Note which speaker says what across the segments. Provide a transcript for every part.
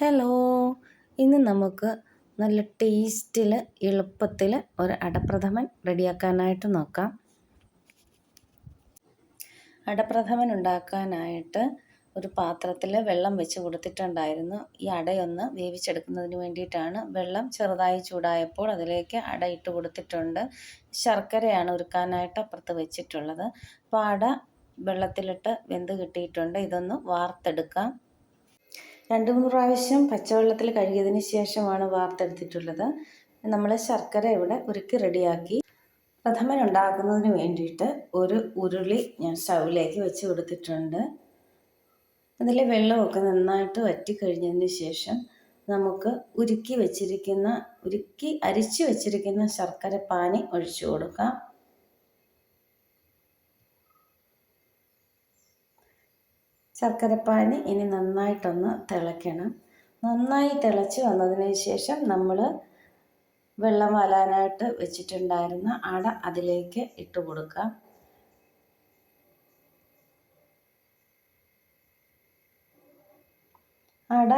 Speaker 1: Hello. ഇന്ന് നമുക്ക് നല്ല ടേസ്റ്റിൽ എളുപ്പത്തിൽ ഒരു അടപ്രഥമൻ റെഡിയാക്കാനായിട്ട് നോക്കാം. അടപ്രഥമൻ ഉണ്ടാക്കാനായിട്ട് ഒരു പാത്രത്തിൽ വെള്ളം വെച്ച് കൊടുത്തിട്ടുണ്ടായിരുന്നു. ഈ അടയൊന്ന് വേവിച്ചെടുക്കുന്നതിന് വേണ്ടിയിട്ടാണ് വെള്ളം ചെറുതായി ചൂടായപ്പോൾ അതിലേക്ക് അട ഇട്ട് കൊടുത്തിട്ടുണ്ട്. ശർക്കരയാണ് ഒരുക്കാനായിട്ട് അപ്പുറത്ത് വെച്ചിട്ടുള്ളത്. അപ്പോൾ അട വെള്ളത്തിലിട്ട് വെന്ത് കിട്ടിയിട്ടുണ്ട്. ഇതൊന്ന് വാർത്തെടുക്കാം. രണ്ട് മൂന്ന് പ്രാവശ്യം പച്ചവെള്ളത്തിൽ കഴുകിയതിന് ശേഷമാണ് വാർത്തെടുത്തിട്ടുള്ളത്. നമ്മൾ ശർക്കര ഇവിടെ ഉരുക്കി റെഡിയാക്കി. പ്രഥമൻ ഉണ്ടാക്കുന്നതിന് വേണ്ടിയിട്ട് ഒരു ഉരുളി ഞാൻ സ്റ്റൗവിലേക്ക് വെച്ച് കൊടുത്തിട്ടുണ്ട്. അതിലെ വെള്ളമൊക്കെ നന്നായിട്ട് വറ്റി കഴിഞ്ഞതിന് ശേഷം നമുക്ക് ഉരുക്കി വെച്ചിരിക്കുന്ന ഉരുക്കി അരിച്ചു വെച്ചിരിക്കുന്ന ശർക്കര പാനി ഒഴിച്ചു കൊടുക്കാം. ശർക്കരപ്പാനി ഇനി നന്നായിട്ടൊന്ന് തിളയ്ക്കണം. നന്നായി തിളച്ച് വന്നതിന് ശേഷം നമ്മൾ വെള്ളം വലാനായിട്ട് വെച്ചിട്ടുണ്ടായിരുന്ന അട അതിലേക്ക് ഇട്ട് കൊടുക്കാം. അട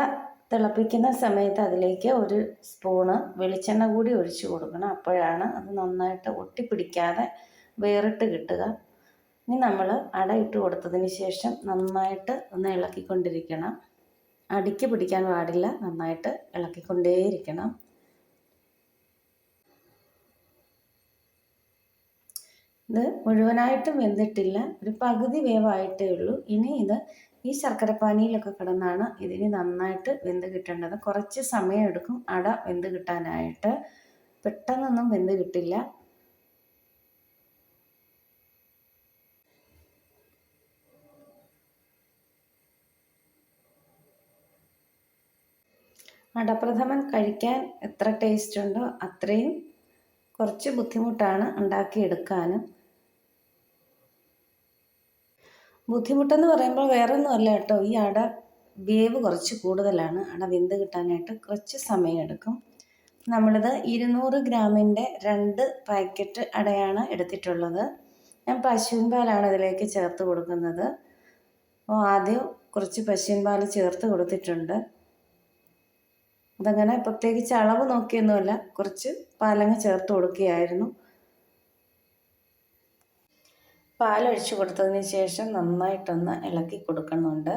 Speaker 1: തിളപ്പിക്കുന്ന സമയത്ത് അതിലേക്ക് ഒരു സ്പൂണ് വെളിച്ചെണ്ണ കൂടി ഒഴിച്ചു കൊടുക്കണം. അപ്പോഴാണ് അത് നന്നായിട്ട് ഒട്ടിപ്പിടിക്കാതെ വേറിട്ട് കിട്ടുക. ഇനി നമ്മൾ അട ഇട്ട് കൊടുത്തതിന് ശേഷം നന്നായിട്ട് ഒന്ന് ഇളക്കിക്കൊണ്ടിരിക്കണം. അടിക്ക് പിടിക്കാൻ പാടില്ല നന്നായിട്ട് ഇളക്കിക്കൊണ്ടേയിരിക്കണം. ഇത് മുഴുവനായിട്ടും വെന്തിട്ടില്ല ഒരു പകുതി വേവായിട്ടേ ഉള്ളൂ. ഇനി ഇത് ഈ ശർക്കരപ്പാനിയിലൊക്കെ കിടന്നാണ് ഇതിന് നന്നായിട്ട് വെന്ത് കിട്ടേണ്ടത്. കുറച്ച് സമയം എടുക്കും അട വെന്ത് കിട്ടാനായിട്ട്. പെട്ടെന്നൊന്നും വെന്ത് കിട്ടില്ല. അടപ്രഥമൻ കഴിക്കാൻ എത്ര ടേസ്റ്റ് ഉണ്ടോ അത്രയും കുറച്ച് ബുദ്ധിമുട്ടാണ് ഉണ്ടാക്കിയെടുക്കാനും. ബുദ്ധിമുട്ടെന്ന് പറയുമ്പോൾ വേറെ ഒന്നുമല്ല കേട്ടോ. ഈ അട വേവ് കുറച്ച് കൂടുതലാണ്. അട വെന്ത് കിട്ടാനായിട്ട് കുറച്ച് സമയമെടുക്കും. നമ്മളിത് ഇരുന്നൂറ് ഗ്രാമിന്റെ രണ്ട് പാക്കറ്റ് അടയാണ് എടുത്തിട്ടുള്ളത്. ഞാൻ പശുവിൻ പാലാണ് ഇതിലേക്ക് ചേർത്ത് കൊടുക്കുന്നത്. അപ്പോൾ ആദ്യം കുറച്ച് പശുവിൻ പാൽ ചേർത്ത് കൊടുത്തിട്ടുണ്ട്. അതങ്ങനെ പ്രത്യേകിച്ച് അളവ് നോക്കിയൊന്നുമല്ല. കുറച്ച് പാലങ്ങ് ചേർത്ത് കൊടുക്കുകയായിരുന്നു. പാലൊഴിച്ച് കൊടുത്തതിന് ശേഷം നന്നായിട്ടൊന്ന് ഇളക്കി കൊടുക്കുന്നുണ്ട്.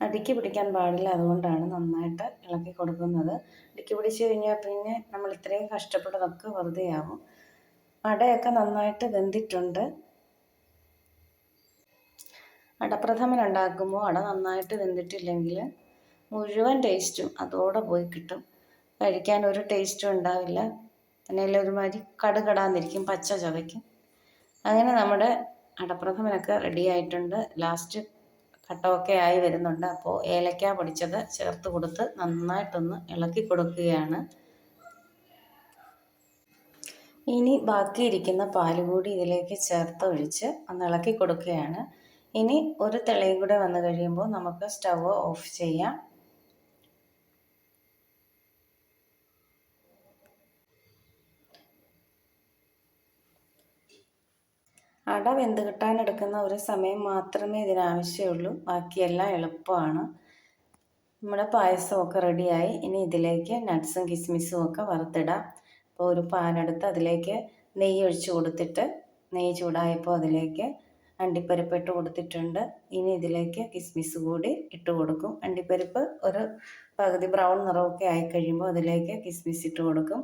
Speaker 1: അടുക്കി പിടിക്കാൻ പാടില്ല അതുകൊണ്ടാണ് നന്നായിട്ട് ഇളക്കി കൊടുക്കുന്നത്. അടുക്കി പിടിച്ച് കഴിഞ്ഞാൽ പിന്നെ നമ്മൾ ഇത്രയും കഷ്ടപ്പെട്ടതൊക്കെ വെറുതെ ആവും അടയൊക്കെ നന്നായിട്ട് വെന്തിട്ടുണ്ട്. അടപ്രഥമൻ ഉണ്ടാക്കുമ്പോൾ അട നന്നായിട്ട് വെന്തിട്ടില്ലെങ്കിൽ മുഴുവൻ ടേസ്റ്റും അതോടെ പോയി കിട്ടും. കഴിക്കാൻ ഒരു ടേസ്റ്റും ഉണ്ടാവില്ല. പിന്നെ ഒരുമാതിരി കടുകടാന്നിരിക്കും പച്ച ചവയ്ക്കും. അങ്ങനെ നമ്മുടെ അടപ്രഥമനൊക്കെ റെഡി ആയിട്ടുണ്ട്. ലാസ്റ്റ് കട്ടമൊക്കെ ആയി വരുന്നുണ്ട്. അപ്പോൾ ഏലക്ക പൊടിച്ചത് ചേർത്ത് കൊടുത്ത് നന്നായിട്ടൊന്ന് ഇളക്കി കൊടുക്കുകയാണ്. ഇനി ബാക്കിയിരിക്കുന്ന പാൽ കൂടി ഇതിലേക്ക് ചേർത്ത് ഒഴിച്ച് ഒന്ന് ഇളക്കി കൊടുക്കുകയാണ്. ഇനി ഒരു തിളയും കൂടെ വന്നു കഴിയുമ്പോൾ നമുക്ക് സ്റ്റവ് ഓഫ് ചെയ്യാം. അട വെന്ത് കിട്ടാനെടുക്കുന്ന ഒരു സമയം മാത്രമേ ഇതിനാവശ്യമുള്ളൂ. ബാക്കിയെല്ലാം എളുപ്പമാണ്. നമ്മുടെ പായസമൊക്കെ റെഡിയായി. ഇനി ഇതിലേക്ക് നട്ട്സും കിസ്മിസും ഒക്കെ വറുത്തിടാം. അപ്പോൾ ഒരു പാനെടുത്ത് അതിലേക്ക് നെയ്യ് ഒഴിച്ച് കൊടുത്തിട്ട് നെയ്യ് ചൂടായപ്പോൾ അതിലേക്ക് അണ്ടിപ്പരിപ്പ് ഇട്ട് കൊടുത്തിട്ടുണ്ട്. ഇനി ഇതിലേക്ക് കിസ്മിസ് കൂടി ഇട്ട് കൊടുക്കും. അണ്ടിപ്പരിപ്പ് ഒരു പകുതി ബ്രൗൺ നിറമൊക്കെ ആയി കഴിയുമ്പോൾ അതിലേക്ക് കിസ്മിസ് ഇട്ട് കൊടുക്കും.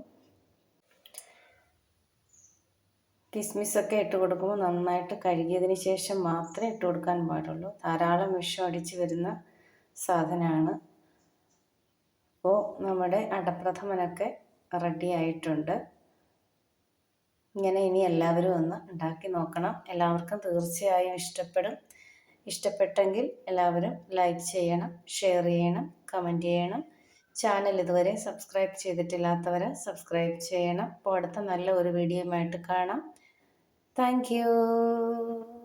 Speaker 1: കിസ്മിസൊക്കെ ഇട്ട് കൊടുക്കുമ്പോൾ നന്നായിട്ട് കഴുകിയതിന് ശേഷം മാത്രമേ ഇട്ട് കൊടുക്കാൻ പാടുള്ളൂ. ധാരാളം വിഷം അടിച്ച് വരുന്ന സാധനമാണ്. അപ്പോൾ നമ്മുടെ അടപ്രഥമനൊക്കെ റെഡി ആയിട്ടുണ്ട്. ഇങ്ങനെ ഇനി എല്ലാവരും ഒന്ന് ഉണ്ടാക്കി നോക്കണം. എല്ലാവർക്കും തീർച്ചയായും ഇഷ്ടപ്പെടും. ഇഷ്ടപ്പെട്ടെങ്കിൽ എല്ലാവരും ലൈക്ക് ചെയ്യണം ഷെയർ ചെയ്യണം കമന്റ് ചെയ്യണം. ചാനൽ ഇതുവരെ സബ്സ്ക്രൈബ് ചെയ്തിട്ടില്ലാത്തവർ സബ്സ്ക്രൈബ് ചെയ്യണം. അപ്പോൾ അടുത്ത നല്ല ഒരു വീഡിയോയുമായിട്ട് കാണാം. Thank you.